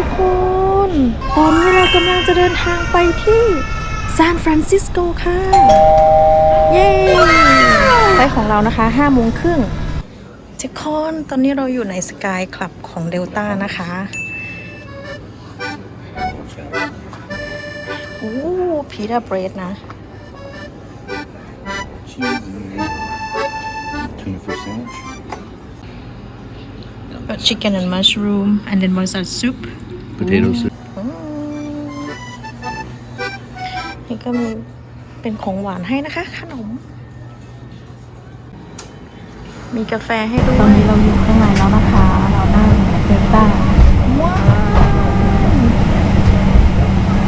สวัสดีค่ะทุกคน ตอนนี้เรากำลังจะเดินทางไปที่ซานฟรานซิสโกค่ะ เย้ไฟล์ของเรานะคะ5โมงครึ่งทุกคนตอนนี้เราอยู่ในสกายคลับของเดลต้านะคะโอ้พีดาเบรดนะ cheese and tuna fish sandwich. chicken and mushroom and then what is that soup Potato soup. อืมนี่ก็มีเป็นของหวานให้นะคะ ขนม มีกาแฟให้ด้วยตอนนี้เราอยู่ข้างในแล้วนะคะ เรานั่งเดลต้าว้าว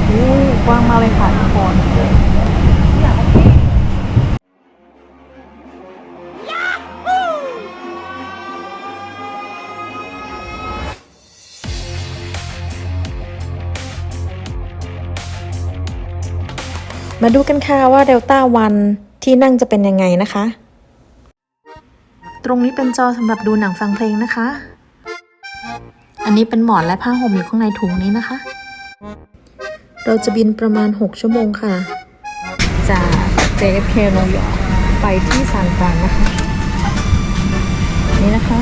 โอ้กว้างมากเลยค่ะทุกคน มาดูกันค่ะว่าเดลต้าวันที่นั่งจะเป็นยังไงนะคะ ตรงนี้เป็นจอสำหรับดูหนังฟังเพลงนะคะ อันนี้เป็นหมอนและผ้าห่มอยู่ข้างในถุงนี้นะคะ เราจะบินประมาณ 6 ชั่วโมงค่ะ จาก JFK นิวยอร์กไปที่ซานฟรานนะคะ นี่นะคะ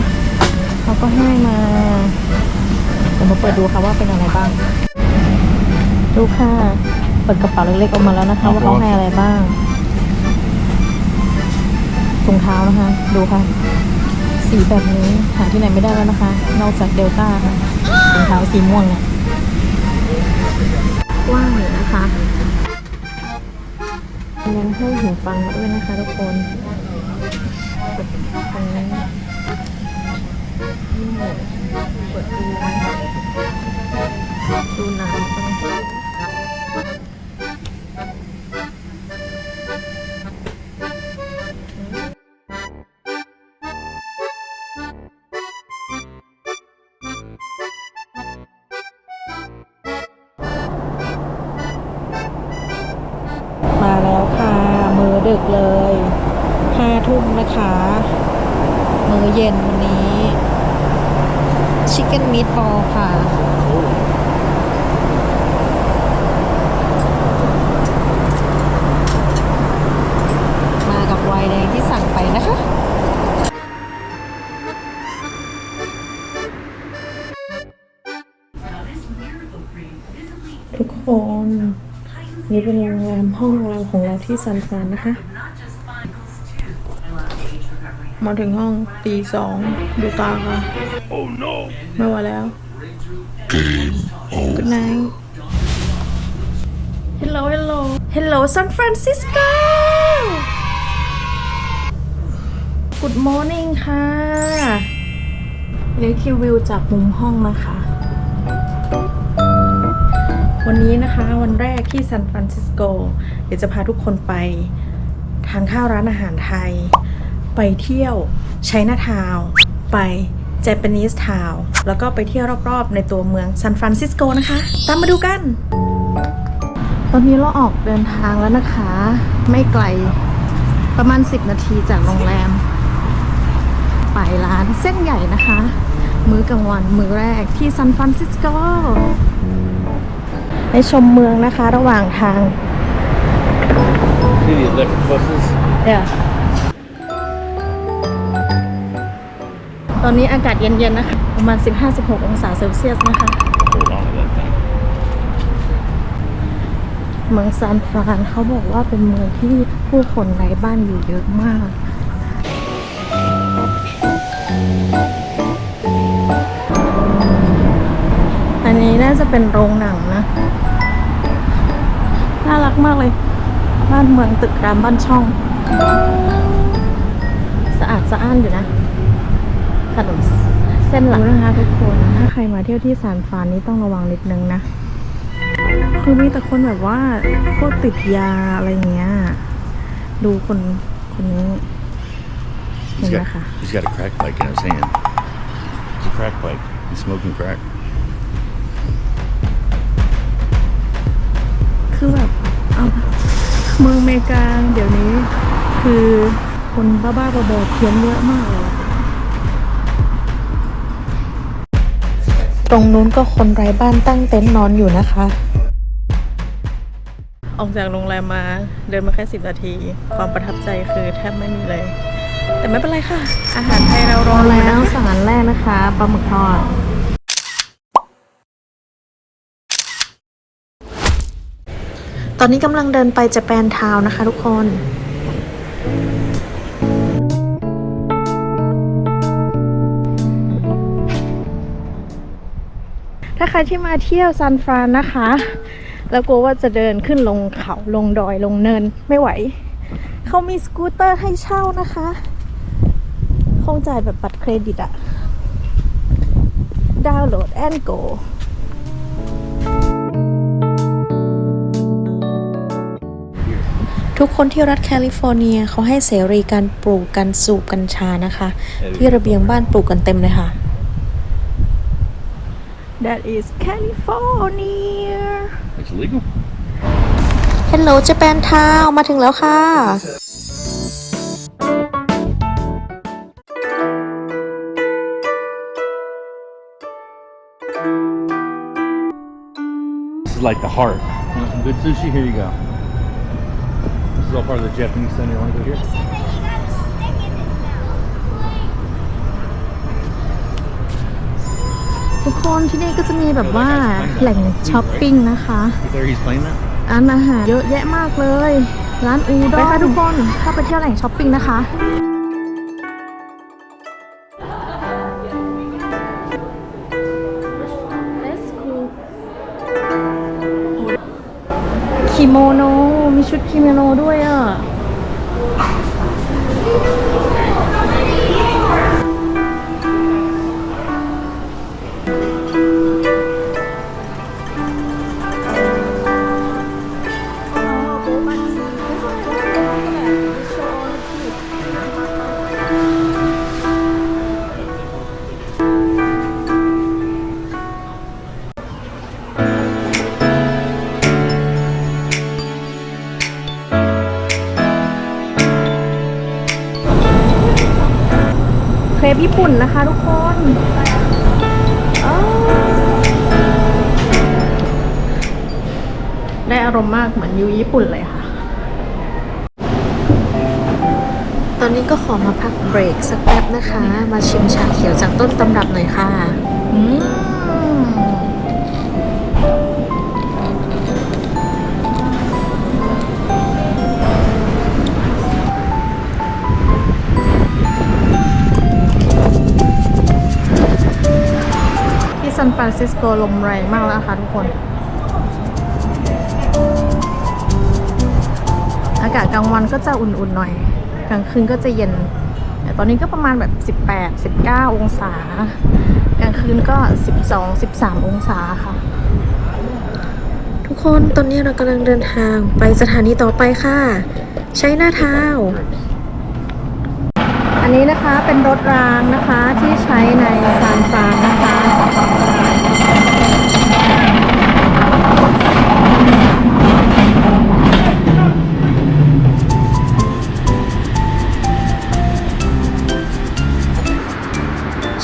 เขาก็ให้มาเดี๋ยวมาเปิดดูค่ะว่าเป็นอะไรบ้าง ดูค่ะ ปิดกระเป๋าเล็กๆออกมาแล้วนะคะ ว่าเขาให้อะไรบ้างถุงเท้านะคะ ดูค่ะ สีแบบนี้หาที่ไหนไม่ได้แล้วนะคะ นอกจากเดลต้าค่ะถุงเท้าสีม่วงเนี่ยกว้างเลยนะคะยังให้หูฟังมาด้วยนะคะทุกคนเปิดฟังนี้นี่เปิดดูดูหนังฟัง นะคะ มือเย็นวันนี้ชิคเก้นมิ t บอลค่ะ มากับไวน์แดงที่สั่งไปนะคะทุกคน นี่เป็นโรงแรมห้องโรงแรมของเราที่ซันฟรานนะคะ มาถึงห้องตีสองดูตาค่ะ Oh no! ไม่ไหวแล้ว Good night Hello Hello Hello San Francisco Good morning ค่ะนี่คือวิวจากมุมห้องนะคะ วันนี้นะคะวันแรกที่ซานฟรานซิสโก เดี๋ยวจะพาทุกคนไป ทานข้าวร้านอาหารไทย ไปเที่ยวไชน่าทาวน์ไปเจแปนิสทาวน์แล้วก็ไปเที่ยวรอบๆ ในตัวเมืองซานฟรานซิสโกนะคะ ตามมาดูกัน ตอนนี้เราออกเดินทางแล้วนะคะ ไม่ไกลประมาณ 10 นาทีจากโรงแรม ไปร้านเส้นใหญ่นะคะ มื้อกลางวันมื้อแรกที่ซานฟรานซิสโกได้ชมเมืองนะคะระหว่างทาง See the electric buses? เตอนนี้อากาศเย็นๆนะคะ ประมาณ 15-16 องศาเซลเซียสนะคะ เมืองซานฟรานเขาบอกว่าเป็นเมืองที่ผู้คนไร้บ้านอยู่เยอะมาก อันนี้น่าจะเป็นโรงหนังนะ น่ารักมากเลย บ้านเมืองตึกรามบ้านช่อง สะอาดสะอ้านอยู่นะ นนเส้นหลังนะคะทุกคน ถ้าใครมาเที่ยวที่ซานฟรานนี่ต้องระวังนิดนึงนะ คือมีแต่คนแบบว่าพวกติดยาอะไรเงี้ย ดูคนคนนี้เห็น He's ไหม got, คะ he's got a crack pipe in his hand. It's a crack pipe. He's smoking crack. คือแบบเอาเมืองอเมริกาเดี๋ยวนี้ คือคนบ้าๆบอๆเพี้ยนเยอะมากเลย ตรงนู้นก็คนไร้บ้านตั้งเต็นท์นอนอยู่นะคะ ออกจากโรงแรมมาเดินมาแค่สิบนาที ความประทับใจคือแทบไม่มีเลย แต่ไม่เป็นไรค่ะ อาหารไทยเรารอรอแล้แล้ววสั่งอันแรกนะคะปลาหมึกทอดตอนนี้กำลังเดินไปจะแปนทาวน์นะคะทุกคน ถ้าใครที่มาเที่ยวซานฟรานนะคะ แล้วกลัวว่าจะเดินขึ้นลงเขาลงดอยลงเนินไม่ไหว เขามีสกูตเตอร์ให้เช่านะคะ คงจ่ายแบบบัตรเครดิตอะดาวน์โหลดแอนโกทุกคนที่รัฐแคลิฟอร์เนียเขาให้เสรีการปลูกกันสูบกัญชานะคะ ที่ระเบียงบ้านปลูกกันเต็มเลยค่ะ That is California It's legal. Hello จะแปนทาวน์มาถึงแล้วค่ะ This is like the heart. You want some good sushi? Here you go. This is all part of the Japanese center. You want to go here? ทุกคนที่นี่ก็จะมีแบบว่าแหล่งช้อปปิ้งนะคะ You there? He's playing that. ร้านอาหารเยอะแยะมากเลย ร้านอูด้งไปค่ะทุกคนเข้าไปเที่ยวแหล่งช้อปปิ้งนะคะคิโมโนมีชุดคิโมโนด้วยอะ เหมือนอยู่ญี่ปุ่นเลยค่ะ ตอนนี้ก็ขอมาพักเบรกสักแป๊บนะคะ มาชิมชาเขียวจากต้นตำรับหน่อยค่ะอืมที่ซานฟรานซิสโกลมแรงมากแล้วนะคะทุกคนากาศกลางวันก็จะอุ่นๆหน่อย กลางคืนก็จะเย็น แต่ตอนนี้ก็ประมาณแบบ 18 19 องศา กลางคืนก็ 12 13 องศาค่ะ ทุกคนตอนนี้เรากำลังเดินทางไปสถานีต่อไปค่ะ ใช้หน้าเท้า อันนี้นะคะเป็นรถรางนะคะที่ใช้ในซานฟรานนะคะ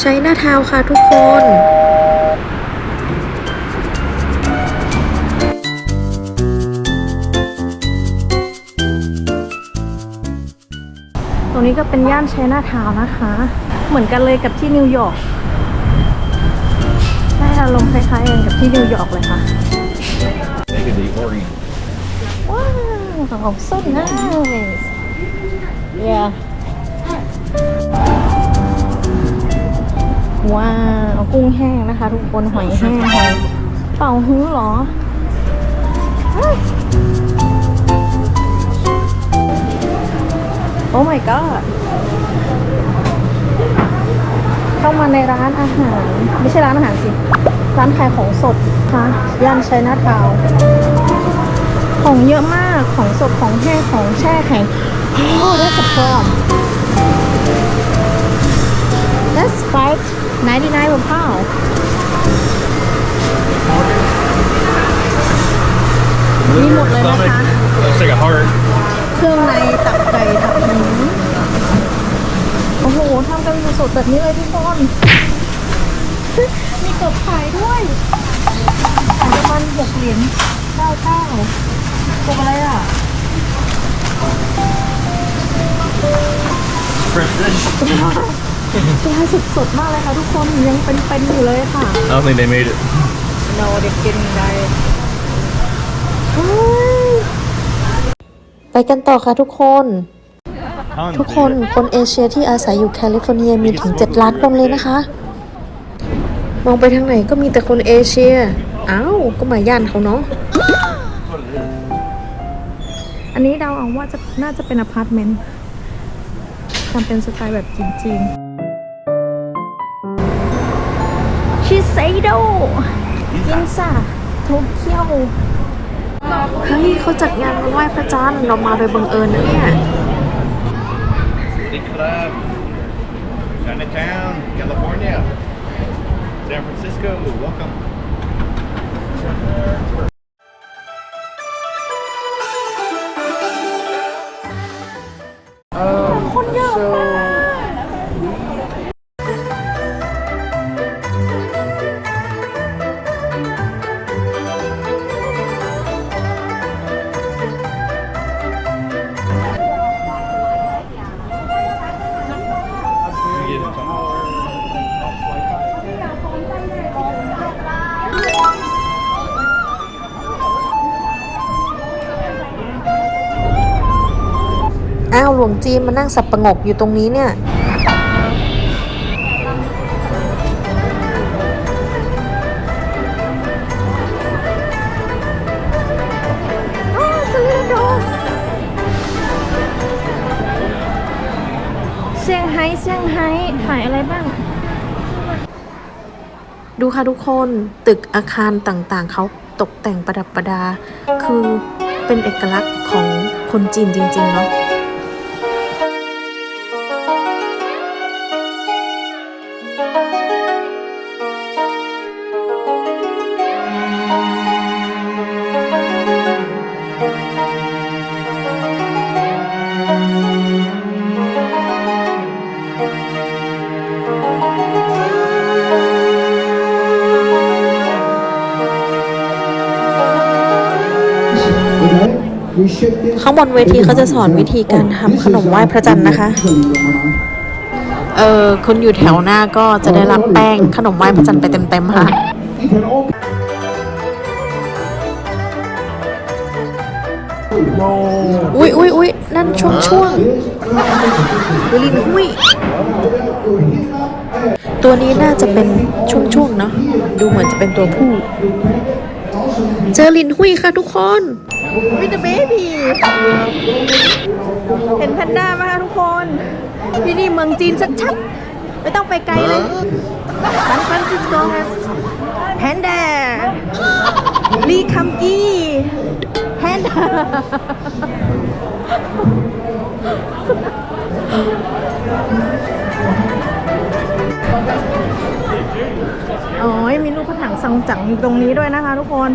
ช้หน้าเท้าค่ะทุกคนตรงนี้ก็เป็นย่านไชน่าทาวน์นะคะ เหมือนกันเลยกับที่นิวยอร์กได้อารมณ์คล้ายๆกันกับที่นิวยอร์กเลยค่ะว้าว so nice yeah ว้าวกุ้งแห้งนะคะ ทุกคนหอยแห้งหอยเป่าหื้อเหรอโอ้ my god เข้ามาในร้านอาหาร ไม่ใช่ร้านอาหารสิ ร้านขายของสดคะย่านชัยนาทาวของเยอะมากของสดของแห้งของแช่แข็งโอ้ that's a problem let's fight 99 of how? Stomach, looks like a ะเครื่องในตับไก่ตับหมูโอ้โหทำกันสดๆแบบนี้เลยพี่กคน มีกบขายด้วยขายประมาณหกเหรียญเก้าเก้าตกอะไรอะ ปลาสดสดๆมากเลยค่ะทุกคนยังเป็นๆอยู่เลยค่ะ I don't think they made it. no เด็กกินได้ไปกันต่อค่ะทุกคน ทุกคนคนเอเชียที่อาศัยอยู่แคลิฟอร์เนียมีถึง 7 ล้านคนเลยนะคะ มองไปทางไหนก็มีแต่คนเอเชีย อ้าว ก็มาย่านเขาเนาะอันนี้เดาเอาว่าจะน่าจะเป็นอพาร์ตเมนต์ทำเป็นสไตล์แบบจีนๆ ชิเซโดยินซาโตเกียวเฮ้ยเขาจัดงานวันไหว้พระจันทร์เรามาโดยบังเอิญนะเนี่ย City Club. Chinatown, California. San Francisco, welcome. อ้าวหลวงจีนมานั่งสับประงกอยู่ตรงนี้เนี่ยอ้าวสลิโดเซี่ยงไฮ้เซี่ยงไฮ้ขายอะไรบ้าง ดูค่ะทุกคนตึกอาคารต่างๆ เขาตกแต่งประดับประดา คือเป็นเอกลักษณ์ของคนจีนจริง ๆ เนาะ ข้างบนเวทีเขาจะสอนวิธีการทำขนมไหว้พระจันทร์นะคะ เออคนอยู่แถวหน้าก็จะได้รับแป้งขนมไหว้พระจันทร์ไปเต็มๆค่ะอุ๊ยอุ๊ยอุ๊ยนั่นช่วงช่วงดูลินหุยตัวนี้น่าจะเป็นช่วงช่วงๆเนาะดูเหมือนจะเป็นตัวผู้ เจอลินหุยค่ะทุกคน วิตาเบบีเห็นแพนด้าไหมคะทุกคนที่นี่เมืองจีนชัดๆ ไม่ต้องไปไกลเลยซานฟรานซิสโกแพนด้าลีคัมกี้แพนด้า โอ้ยมีรูปพระถังซังจั๋งอยู่ตรงนี้ด้วยนะคะทุกคน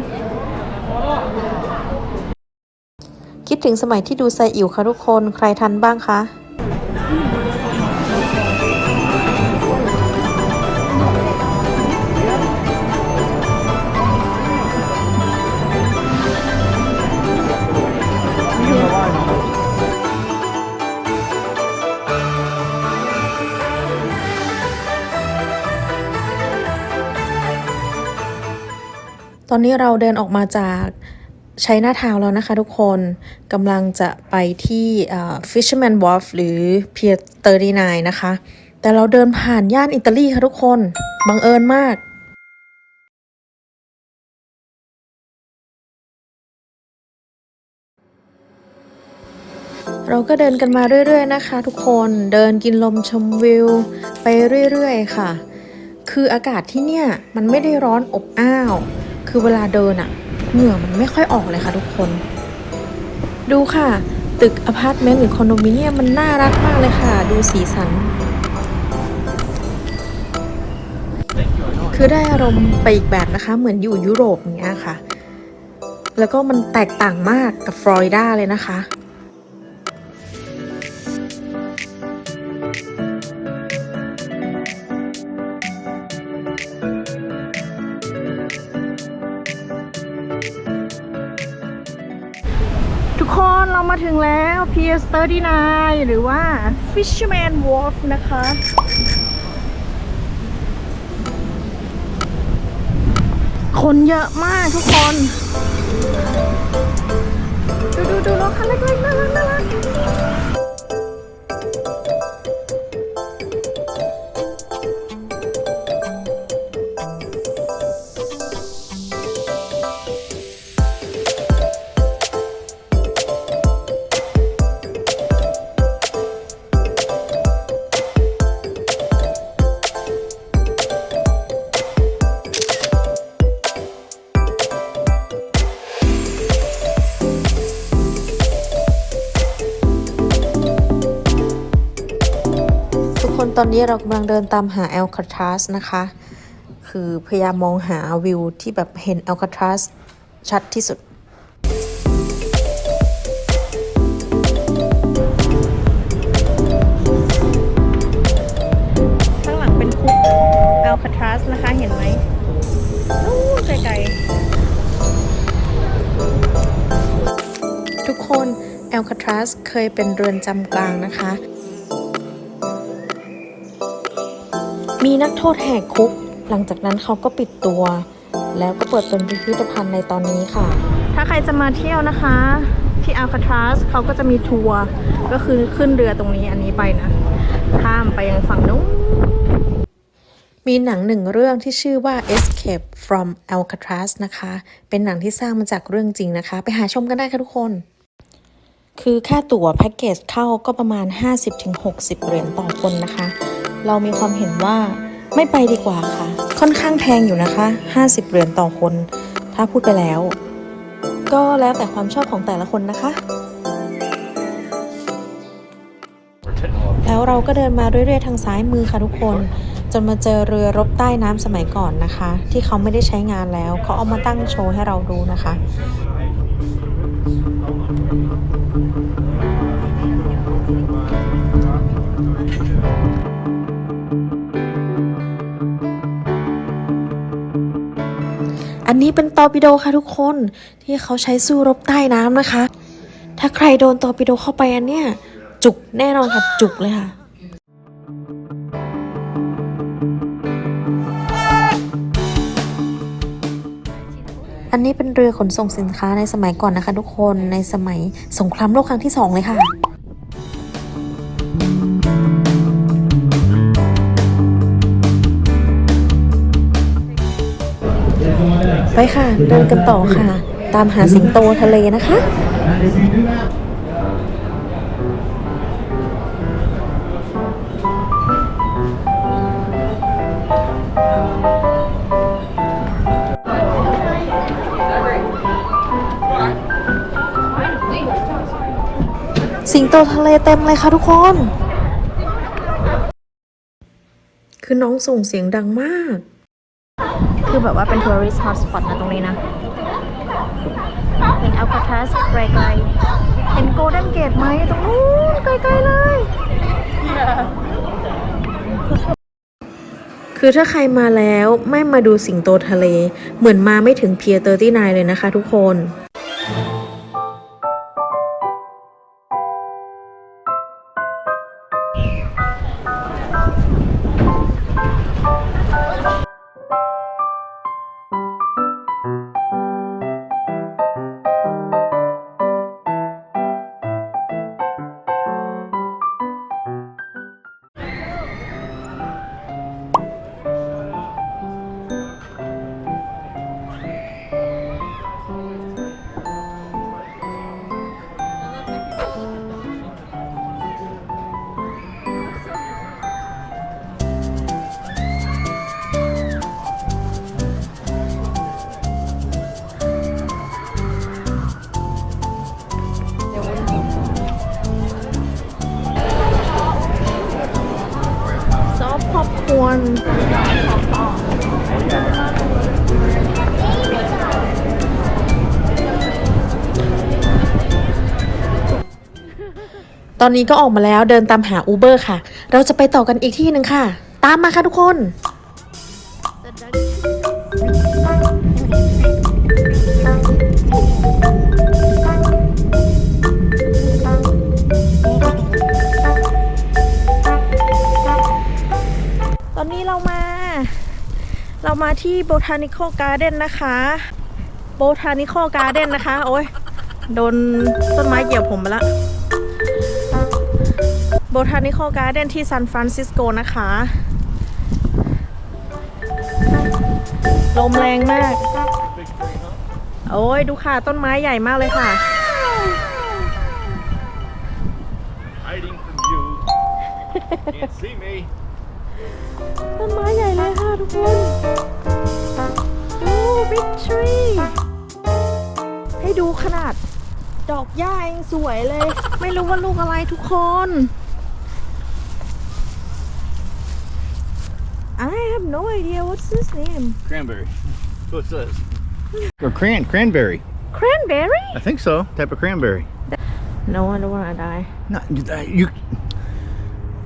คิดถึงสมัยที่ดูไซอิ๋วค่ะทุกคน ใครทันบ้างคะ ตอนนี้เราเดินออกมาจากใช้หน้าทาวแล้วนะคะทุกคนกำลังจะไปที่ Fisherman Wharf หรือ Pier 39 นะคะ แต่เราเดินผ่านย่านอิตาลีค่ะทุกคน บังเอิญมากเราก็เดินกันมาเรื่อย ๆ นะคะ ทุกคนเดินกินลมชมวิว ไปเรื่อย ๆ ค่ะ คืออากาศที่เนี่ย มันไม่ได้ร้อนอบอ้าว คือเวลาเดินอะเหงื่อมันไม่ค่อยออกเลยค่ะทุกคน ดูค่ะ ตึกอพาร์ตเมนต์หรือคอนโดมิเนียมมันน่ารักมากเลยค่ะ ดูสีสัน คือได้อารมณ์ไปอีกแบบนะคะ เหมือนอยู่ยุโรปอย่างเงี้ยค่ะ แล้วก็มันแตกต่างมากกับฟลอริดาเลยนะคะ 39 หรือว่า Fisherman Wharf นะคะ คนเยอะมากทุกคน ดูดูดูรถคันเล็กๆน่ารักน่า นตอนนี้เรากำลังเดินตามหาแอลคาทรัสนะคะ คือพยายามมองหาวิวที่แบบเห็นแอลคาทรัสชัดที่สุดข้างหลังเป็นคุกอัลคาทรัสนะคะเห็นไหมนู่นไกลๆทุกคนแอลคาทรัสเคยเป็นเรือนจำกลางนะคะ มีนักโทษแหกคุก หลังจากนั้นเขาก็ปิดตัว แล้วก็เปิดเป็นพิพิธภัณฑ์ในตอนนี้ค่ะๆถ้าใครจะมาเที่ยวนะคะ ที่อัลคาทรัสเขาก็จะมีทัวร์ก็คือขึ้นเรือตรงนี้อันนี้ไปนะ ข้ามไปยังฝั่งนู้นมีหนังหนึ่งเรื่องที่ชื่อว่า Escape from Alcatraz นะคะ เป็นหนังที่สร้างมาจากเรื่องจริงนะคะ ไปหาชมกันได้ค่ะทุกคน คือค่าตั๋วแพ็กเกจเข้าก็ประมาณ 50-60 เหรียญต่อคนนะคะ เรามีความเห็นว่าไม่ไปดีกว่าค่ะ ค่อนข้างแพงอยู่นะคะ 50 เหรียญต่อคน ถ้าพูดไปแล้ว ก็แล้วแต่ความชอบของแต่ละคนนะคะ แล้วเราก็เดินมาเรื่อยๆทางซ้ายมือค่ะทุกคน จนมาเจอเรือรบใต้น้ำสมัยก่อนนะคะ ที่เขาไม่ได้ใช้งานแล้วเขาเอามาตั้งโชว์ให้เราดูนะคะ นี้เป็นตอร์ปิโดค่ะทุกคนที่เขาใช้สู้รบใต้น้ำนะคะ ถ้าใครโดนตอร์ปิโดเข้าไปอันเนี้ยจุกแน่นอนค่ะจุกเลยค่ะอันนี้เป็นเรือขนส่งสินค้าในสมัยก่อนนะคะ ทุกคนในสมัยสงครามโลกครั้งที่สองเลยค่ะ ไปค่ะ เดินกันต่อค่ะ ตามหาสิงโตทะเลนะคะสิงโตทะเลเต็มเลยค่ะทุกคน คือน้องส่งเสียงดังมาก คือแบบว่าเป็นทัวริสต์ฮอตสปอตนะตรงนี้นะเห็นอัลคาทรัสไกลๆเห็นโกลเด้นเกตไหมตรงนู้นไกลๆเลย คือถ้าใครมาแล้วไม่มาดูสิงโตทะเล เหมือนมาไม่ถึงเพียร์เตอร์ตี้นเลยนะคะทุกคน ตอนนี้ก็ออกมาแล้วเดินตามหาอูเบอร์ค่ะ เราจะไปต่อกันอีกที่หนึ่งค่ะ ตามมาค่ะทุกคนตอนนี้เรามา เรามาที่ Botanical Garden นะคะ Botanical Garden นะคะ โอ้ยโดนต้นไม้เกี่ยวผมไปละ Botanical Garden ที่ซานฟรานซิสโกนะคะ ลมแรงมาก Big tree, huh? โอ้ยดูค่ะ ต้นไม้ใหญ่มากเลยค่ะ Hiding from you. Can't see me. ต้นไม้ใหญ่เลยค่ะทุกคนโอ้บิ๊กทรีให้ดูขนาด ดอกหญ้าเองสวยเลย ไม่รู้ว่าลูกอะไรทุกคน I have no idea what's this name Cranberry. That's what it says. Or cran cranberry. cranberry I think so. Type of cranberry. no I don't wanna die No, you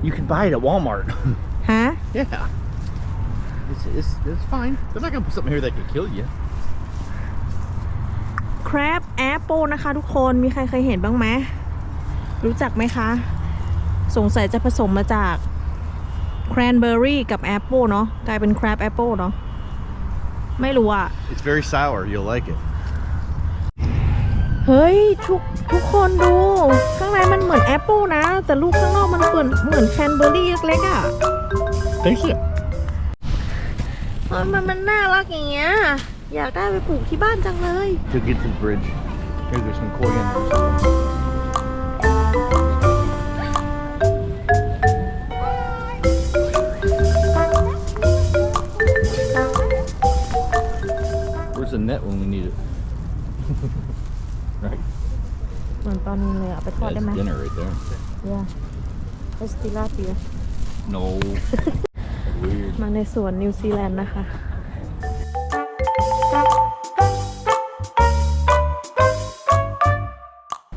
you can buy it at Walmart. ฮะ yeah. It's, it's, it's fine. They're not gonna put something here that could kill you. crab apple นะคะทุกคนมีใครเคยเห็นบ้างไหมรู้จักไหมคะ สงสัยจะผสมมาจาก cranberry กับ apple เนาะกลายเป็น crab apple เนาะไม่รู้อะ It's very sour. You'll like it. เฮ้ยทุกทุกคนดู ข้างในมันเหมือนแอปเปิลนะ แต่ลูกข้างนอกมันเหมือนเหมือนแคนเบอร์รี่เล็กๆอะ Taste it. เฮ้ยมันมันน่ารักอย่างเงี้ยอยากได้ไปปลูกที่บ้านจังเลย To get to the bridge. Here, there's some coriander. or Where's the net when we need it? right. เหมือนตอนนี้เลยอะไปทอดได้ That's ไหม dinner right there. ยาเอสติลาเปีย No. Weird. มาในสวนนิวซีแลนด์นะคะ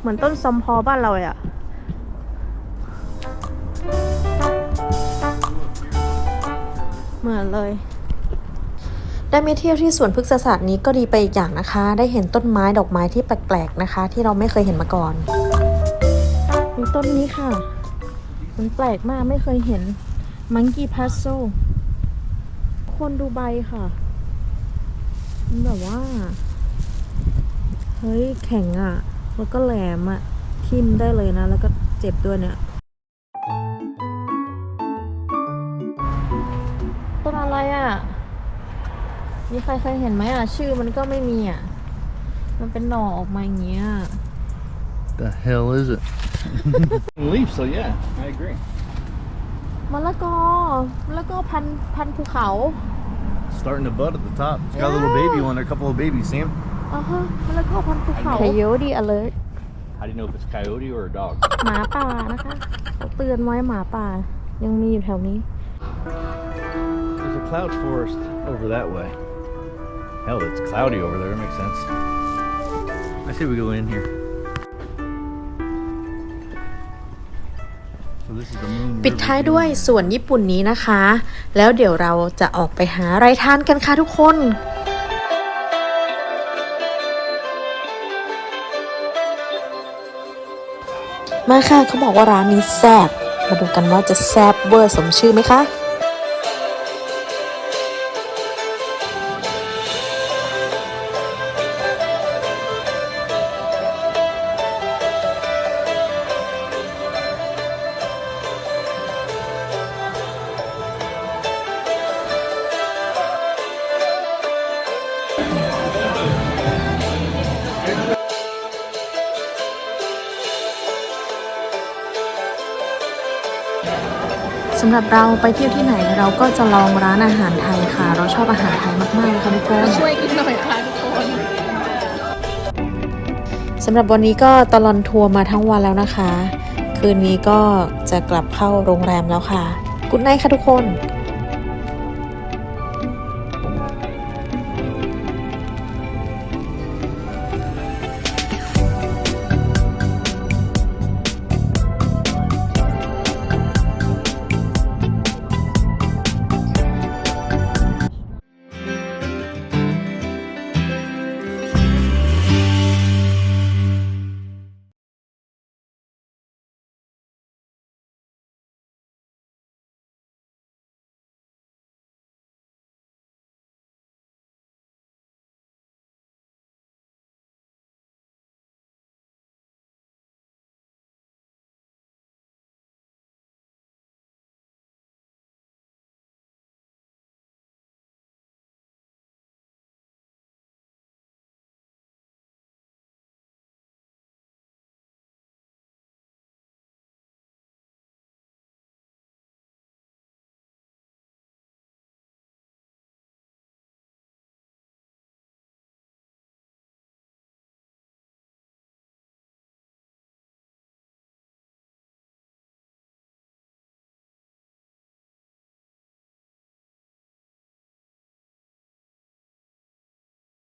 เหมือนต้นซอมพอบ้านเราเลยอะเหมือนเลย ได้มาเที่ยวที่สวนพฤกษศาสตร์นี้ก็ดีไปอีกอย่างนะคะ ได้เห็นต้นไม้ดอกไม้ที่แปลกๆนะคะ ที่เราไม่เคยเห็นมาก่อนมีต้นนี้ค่ะ มันแปลกมากไม่เคยเห็นมังกี้พัซโซคนดูใบค่ะ มันแบบว่า เฮ้ย แข็งอะ่ะ แล้วก็แหลมอะ่ะ ทิ่มได้เลยนะ แล้วก็เจ็บด้วยเนี่ย ต้นอะไรอะ่ะ มีใครเคยเห็นไหมอะ ชื่อมันก็ไม่มีอะ มันเป็นหน่อออกมาอย่างเงี้ย The hell is it? Leaf, so yeah, I agree. มะละกอมะละกอพันพันภูเขา Starting to bud at the top. It's got a little baby one, there, a couple of babies. See 'em? อ่าฮะมะละกอพันภูเขา Coyote alert How do you know if it's a coyote or a dog? หมาป่านะคะเขาเตือนไว้หมาป่า ยังมีอยู่แถวนี้ There's a cloud forest over that way. Hell, it's cloudy over there. That makes sense. I say we go in here. So this is the moon. ปิด River ท้ายด้วย View. สวนญี่ปุ่นนี้นะคะ แล้วเดี๋ยวเราจะออกไปหาอะไรทานกันค่ะทุกคน มาค่ะเขาบอกว่าร้านนี้แซ่บมาดูกันว่าจะแซ่บเวอร์สมชื่อไหมคะ สำหรับเราไปเที่ยวที่ไหนเราก็จะลองร้านอาหารไทยค่ะ เราชอบอาหารไทยมากๆเลยค่ะทุกคนช่วยกินหน่อยค่ะทุกคนสำหรับวันนี้ก็ตลอนทัวร์มาทั้งวันแล้วนะคะ คืนนี้ก็จะกลับเข้าโรงแรมแล้วค่ะกุ๊ดไนท์ค่ะทุกคน